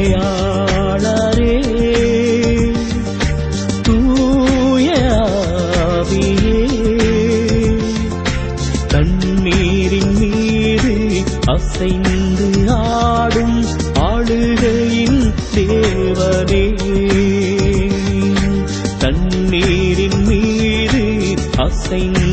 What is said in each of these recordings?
என் துணையாளரே தூய ஆவியே தண்ணீரின் மீது அசைந்து ஆடும் ஆளுகையின் தேவனே. தண்ணீரின் மீது அசைந்து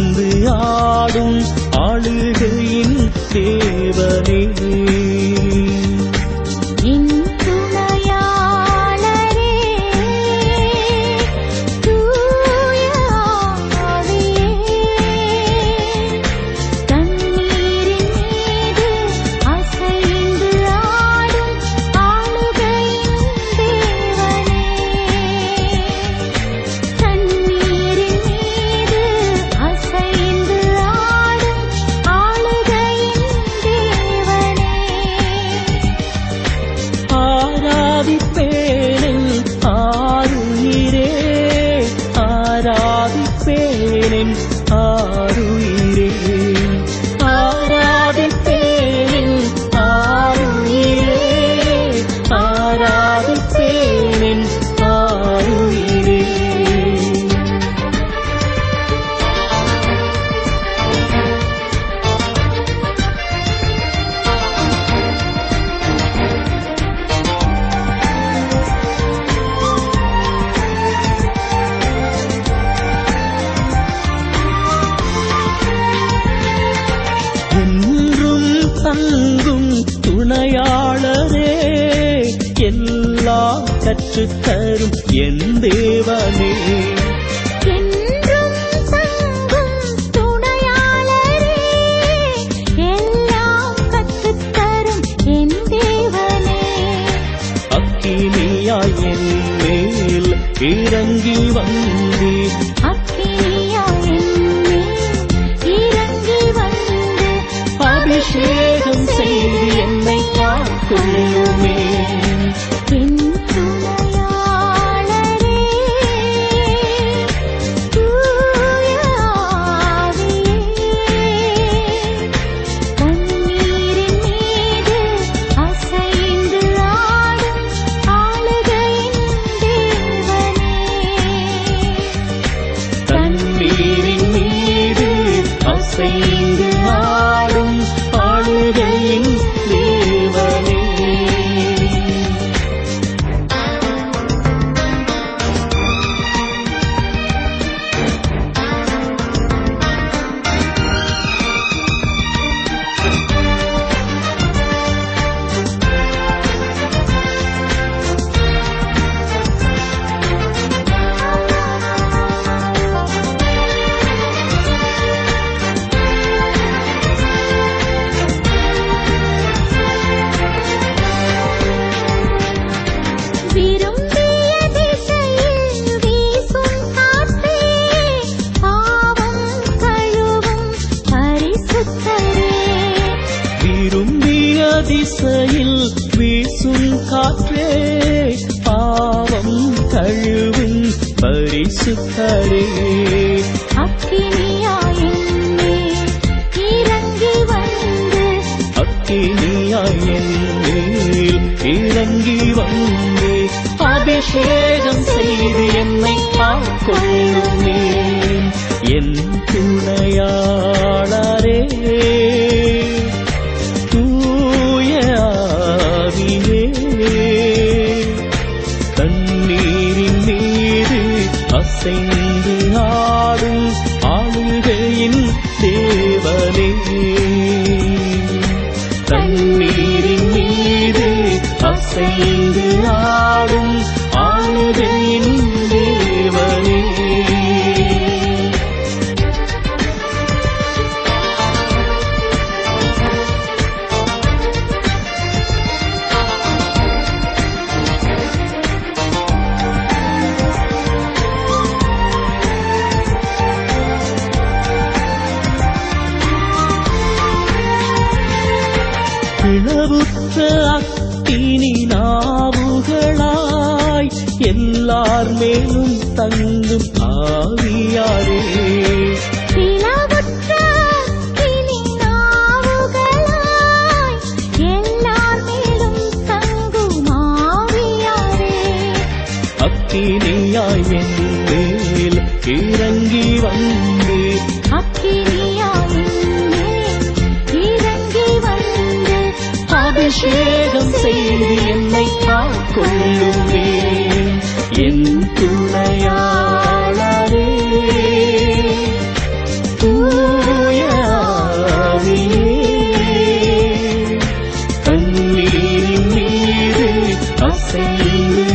துணையாளரே எல்லாம் கற்றுத்தரும் என் தேவனே. என் அக்கினியாய் என் மேல் இறங்கி வந்தீர். அக்கினியாய் என்னேல் இறங்கி வந்து அபிஷேகம் செய்து ஆடும் ஆளுகையின் திசையில் வீசும் காற்றே பாவம் கழுவும் பரிசுத்தரே. அக்கினியாய் என்னேல் இறங்கி வந்து அக்கினியாய் என் மேல் இறங்கி வந்து அபிஷேகம் செய்து என்னை ஆட்கொள்ளுமே என் துணையாளரே அசைந்து எல்லார் மேலும் தங்கும் ஆவியாரே. அக்கினியாய் என் மேல் இறங்கி வந்த தங்கும் அசைந்து